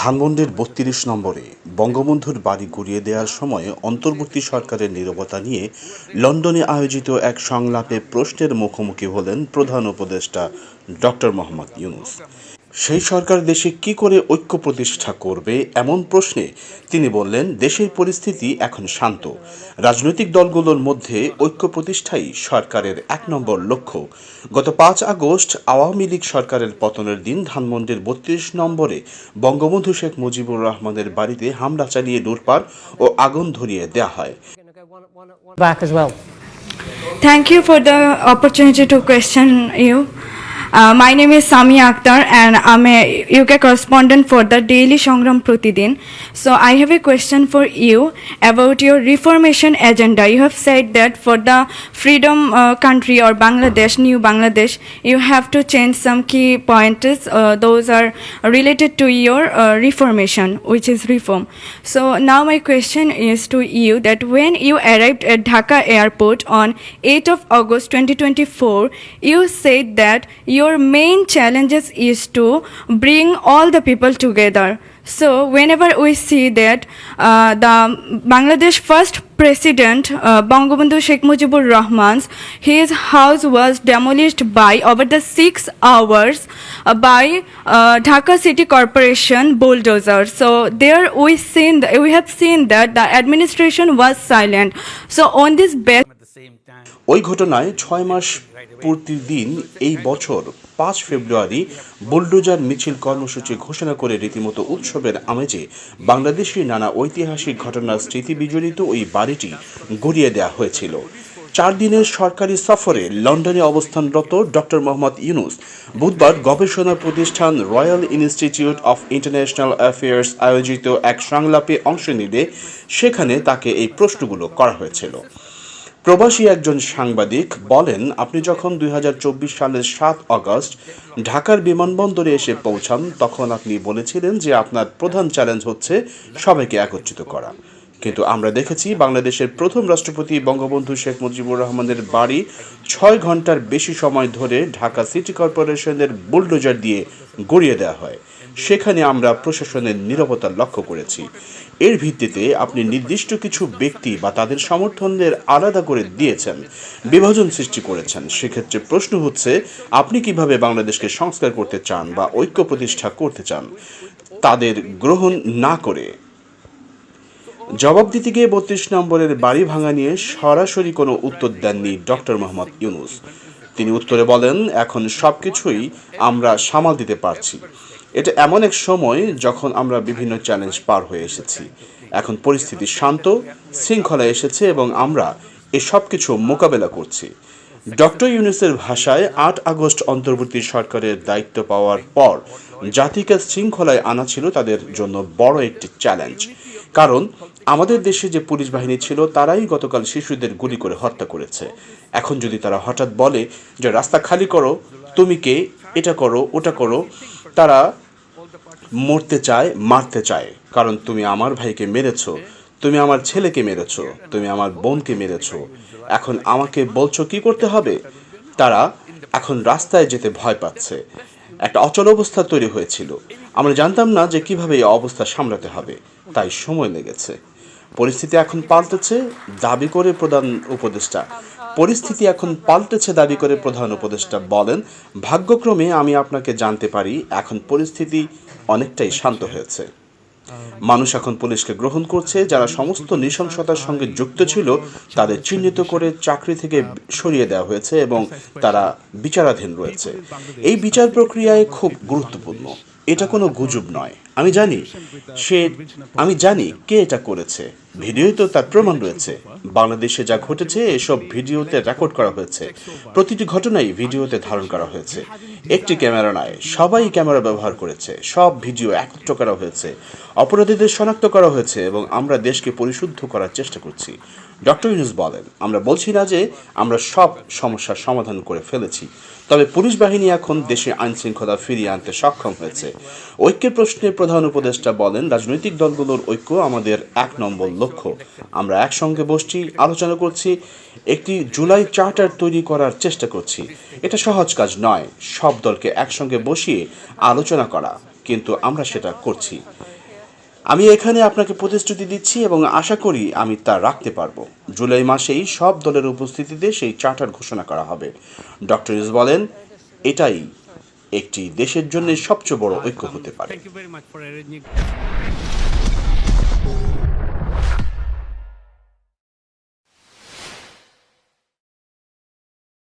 ধানমন্ডির বত্রিশ নম্বরে বঙ্গবন্ধুর বাড়ি গুড়িয়ে দেওয়ার সময় অন্তর্বর্তী সরকারের নিরবতা নিয়ে লন্ডনে আয়োজিত এক সংলাপে প্রশ্নের মুখোমুখি হলেন প্রধান উপদেষ্টা ডক্টর মোহাম্মদ ইউনুস। সেই সরকার দেশে কি করে ঐক্য প্রতিষ্ঠা করবে এমন প্রশ্নে তিনি বললেন দেশের পরিস্থিতি এখন শান্ত রাজনৈতিক দলগুলোর মধ্যে ঐক্য প্রতিষ্ঠাই সরকারের এক নম্বর লক্ষ্য গত পাঁচ আগস্ট আওয়ামী লীগ সরকারের পতনের দিন ধানমন্ডির বত্রিশ নম্বরে বঙ্গবন্ধু শেখ মুজিবুর রহমানের বাড়িতে হামলা চালিয়ে লুটপাট ও আগুন ধরিয়ে দেয়া হয় back as well. Thank you for the opportunity to question you. Uh, my name is Sami Akhtar and I'm a UK correspondent for the Daily Shongram Pratidin. So I have a question for you about your reformation agenda. You have said that for the freedom uh, country or Bangladesh, new Bangladesh, you have to change some key pointers. Uh, those are related to your uh, reformation, which is reform. So now my question is to you that when you arrived at Dhaka airport on 8th of August 2024, you said that your main challenges is to bring all the people together. So whenever we see that uh, the Bangladesh first president uh, Bangabandhu Sheikh Mujibur Rahman's his house was demolished by over the six hours uh, by uh, Dhaka City Corporation bulldozer. So there we seen we have seen that the administration was silent. So on this basis. ওই ঘটনায় ছয় মাস পূর্তি দিন এই বছর পাঁচ ফেব্রুয়ারি bulldozer মিছিল কর্মসূচি ঘোষণা করে রীতিমতো উৎসবের আমেজে বাংলাদেশের নানা ঐতিহাসিক ঘটনার স্মৃতি বিজড়িত ওই বাড়িটি গড়িয়ে দেওয়া হয়েছিল। চার দিনের সরকারি সফরে লন্ডনে অবস্থানরত ডক্টর মোহাম্মদ ইউনুস বুধবার গবেষণা প্রতিষ্ঠান Royal Institute of International Affairs আয়োজিত এক সংলাপে অংশ নিলে সেখানে তাকে এই প্রশ্নগুলো করা হয়েছিল। প্রবাসী একজন সাংবাদিক বলেন, আপনি যখন দুই হাজার চব্বিশ সালের সাত অগস্ট ঢাকার বিমানবন্দরে এসে পৌঁছান, তখন আপনি বলেছিলেন যে আপনার প্রধান চ্যালেঞ্জ হচ্ছে সবাইকে একত্রিত করা। কিন্তু আমরা দেখেছি বাংলাদেশের প্রথম রাষ্ট্রপতি বঙ্গবন্ধু শেখ মুজিবুর রহমানের বাড়ি ছয় ঘণ্টার বেশি সময় ধরে ঢাকা সিটি কর্পোরেশনের বুলডোজার দিয়ে গড়িয়ে দেওয়া হয়। সেখানে আমরা প্রশাসনের নীরবতা লক্ষ্য করেছি। এর ভিত্তিতে আপনি নির্দিষ্ট কিছু ব্যক্তি বা তাদের সমর্থনদের আলাদা করে দিয়েছেন, বিভাজন সৃষ্টি করেছেন। সেক্ষেত্রে প্রশ্ন হচ্ছে, আপনি কীভাবে বাংলাদেশকে সংস্কার করতে চান বা ঐক্য প্রতিষ্ঠা করতে চান? তাদের গ্রহণ না করে জবাব দিতে গিয়ে বত্রিশ নম্বরের বাড়ি ভাঙা নিয়ে সরাসরি কোনো উত্তর দেননি ডক্টর মোহাম্মদ ইউনুস। তিনি উত্তরে বলেন, এখন সব কিছুই আমরা সামাল দিতে পারছি। এটা এমন এক সময় যখন আমরা বিভিন্ন চ্যালেঞ্জ পার হয়ে এসেছি। এখন পরিস্থিতি শান্ত, শৃঙ্খলা এসেছে এবং আমরা এসব কিছু মোকাবেলা করছি। ডক্টর ইউনুসের ভাষায় আট আগস্ট অন্তর্বর্তী সরকারের দায়িত্ব পাওয়ার পর জাতিকে শৃঙ্খলায় আনা ছিল তাদের জন্য বড় একটি চ্যালেঞ্জ। কারণ আমাদের দেশে যে পুলিশ বাহিনী ছিল, তারাই গতকাল শিশুদের গুলি করে হত্যা করেছে। এখন যদি তারা হঠাৎ বলে যে, রাস্তা খালি করো, তুমি কে? এটা করো, ওটা করো, তারা মরতে চায়, মারতে চায়। কারণ তুমি আমার ভাইকে মেরেছো, তুমি আমার ছেলেকে মেরেছো, তুমি আমার বোনকে মেরেছো। এখন আমাকে বলছো কি করতে হবে? তারা এখন রাস্তায় যেতে ভয় পাচ্ছে। একটা অচল অবস্থা তৈরি হয়েছিল। আমরা জানতাম না যে কীভাবে এই অবস্থা সামলাতে হবে, তাই সময় লেগেছে। পরিস্থিতি এখন পাল্টেছে, দাবি করে প্রধান উপদেষ্টা। পরিস্থিতি এখন পাল্টেছে, দাবি করে প্রধান উপদেষ্টা বলেন, ভাগ্যক্রমে আমি আপনাকে জানতে পারি, এখন পরিস্থিতি অনেকটাই শান্ত হয়েছে। মানুষ এখন পুলিশকে গ্রহণ করছে, যারা সমস্ত নৃশংসতার সঙ্গে যুক্ত ছিল, তাদের চিহ্নিত করে চাকরি থেকে সরিয়ে দেওয়া হয়েছে এবং তারা বিচারাধীন রয়েছে। এই বিচার প্রক্রিয়ায় খুব গুরুত্বপূর্ণ। এটা কোনো গুজব নয়। আমি জানি। সে, আমি জানি কে এটা করেছে। ভিডিওতে তো তার প্রমাণ রয়েছে। বাংলাদেশে যা ঘটেছে, এসব ভিডিওতে রেকর্ড করা হয়েছে। প্রতিটি ঘটনাই ভিডিওতে ধারণ করা হয়েছে। একটি ক্যামেরা নয়, সবাই ক্যামেরা ব্যবহার করেছে। সব ভিডিও একত্র করা হয়েছে। অপরাধীদের শনাক্ত করা হয়েছে এবং আমরা দেশকে পরিশুদ্ধ করার চেষ্টা করছি। ডক্টর ইউনুস বলেন, আমরা বলছি না যে আমরা সব সমস্যার সমাধান করে ফেলেছি, তবে পুলিশ বাহিনী এখন দেশে আইন শৃঙ্খলা ফিরিয়ে আনতে সক্ষম হয়েছে। ঐক্যের প্রশ্নে প্রধান উপদেষ্টা বলেন, রাজনৈতিক দলগুলোর ঐক্য আমাদের এক নম্বর লক্ষ্য। আমরা একসঙ্গে বসছি, আলোচনা করছি, একটি জুলাই চার্টার তৈরি করার চেষ্টা করছি। এটা সহজ কাজ নয়, সব দলকে একসঙ্গে বসিয়ে আলোচনা করা, কিন্তু আমরা সেটা করছি। আমি এখানে আপনাকে প্রতিশ্রুতি দিচ্ছি এবং আশা করি আমি তা রাখতে পারব। জুলাই মাসেই সব দলের উপস্থিতিতে সেই চার্টার ঘোষণা করা হবে। ডক্টর ইস বলেন, এটাই একটি দেশের জন্য সবচেয়ে বড় ঐক্য হতে পারে।